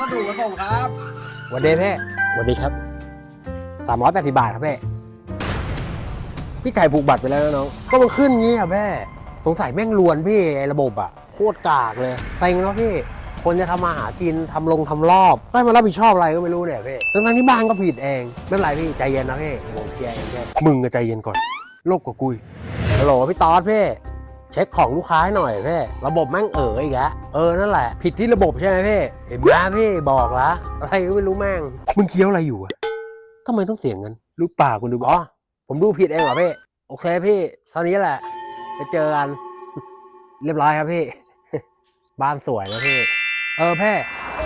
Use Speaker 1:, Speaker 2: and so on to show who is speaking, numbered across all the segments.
Speaker 1: พัสดุมาส่งครับ
Speaker 2: วันเดย์เพ่วันดีครับสามร้อยแปดสิบาทครับเพ่พี่จ่ายผูกบัตรไปแล้วนะน้อง ก็มันขึ้นงี้อะแม่สงสัยแม่งลวนพี่ไอ้ระบบอะ โคตรกากเลยเซ็งแล้วพี่ คนจะทำมาหากินทำลงทำรอบได้มารับผิดชอบอะไรก็ไม่รู้เนี่ยพี่ทั้งๆที่บ้านก็ผิดเอง ไม่เป็นไรพี่ใจเย็นนะพี่ผมเคลียร์เองแค่มึงก็ใจเย็นก่อน โลกกับกุยฮัลโหลพี่ตอดพี่ เช็คของลูกค้าให้หน่อยพี่ระบบแม่งเอ๋ออีกแล้วเออนั่นแหละ ผิดที่ระบบใช่ไหมพี่เห็นไหมพี่บอกละอะไรก็ไม่รู้แม่งมึงเคี้ยวอะไรอยู่อะทำไมต้องเสียงกันลูกป่าคุณดูอ๋อผมดูผิดเองเหรอพี่โอเคพี่เท่านี้แหละไปเจอกัน เรียบร้อยครับพี่ บ้านสวยนะพี่ เออแพ่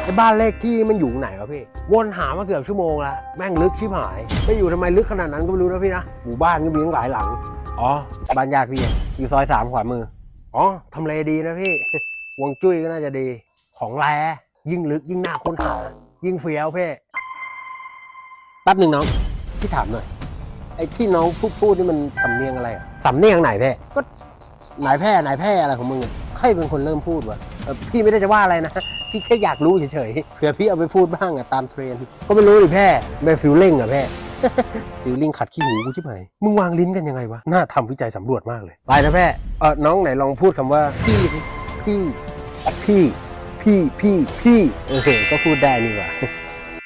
Speaker 2: ไอ้บ้านเลขที่มันอยู่ไหนวะพี่ วนหามาเกือบชั่วโมงละแม่งลึกชิบหาย ไม่อยู่ทำไมลึกขนาดนั้นก็ไม่รู้นะพี่นะหมู่บ้านก็มีตั้งหลายหลัง อ๋อบ้านญาติพี่ องอยู่ซอยสามขวามือ อ๋อทำเลดีนะพี่ฮวงจุ้ยก็น่าจะดี ของแรยิ่งลึกยิ่งน่าค้นหา ยิ่งเฟี้ยวเพ่แป๊บหนึ่งน้องพี่ถามหน่อยไอ้ที่น้องพูดพูดนี่มันสำเนียงอะไรอะสำเนียงไหนเพ่ก็นายแพร่นายแพร่อะไรของมึงอะใครเป็นคนเริ่มพูดวะเออพี่ไม่ได้จะว่าอะไรนะ พี่แค่อยากรู้เฉยๆเผื่อพี่เอาไปพูดบ้างอะตามเทรนด์ก็ไม่รู้ดิแพร่ไม่ฟิลลิ่งอะแพร่ ฟิลลิ่งขัดขี้หูกูชิบหายมึงวางลิ้นกันยังไงวะ น่าทำวิจัยสำรวจมากเลย ไปนะแพ่เออน้องไหนลองพูดคำว่า พี่สิพี่พี่ พี่พี่พี่เออก็พูดได้นี่หว่า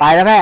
Speaker 2: ไปนะแพ่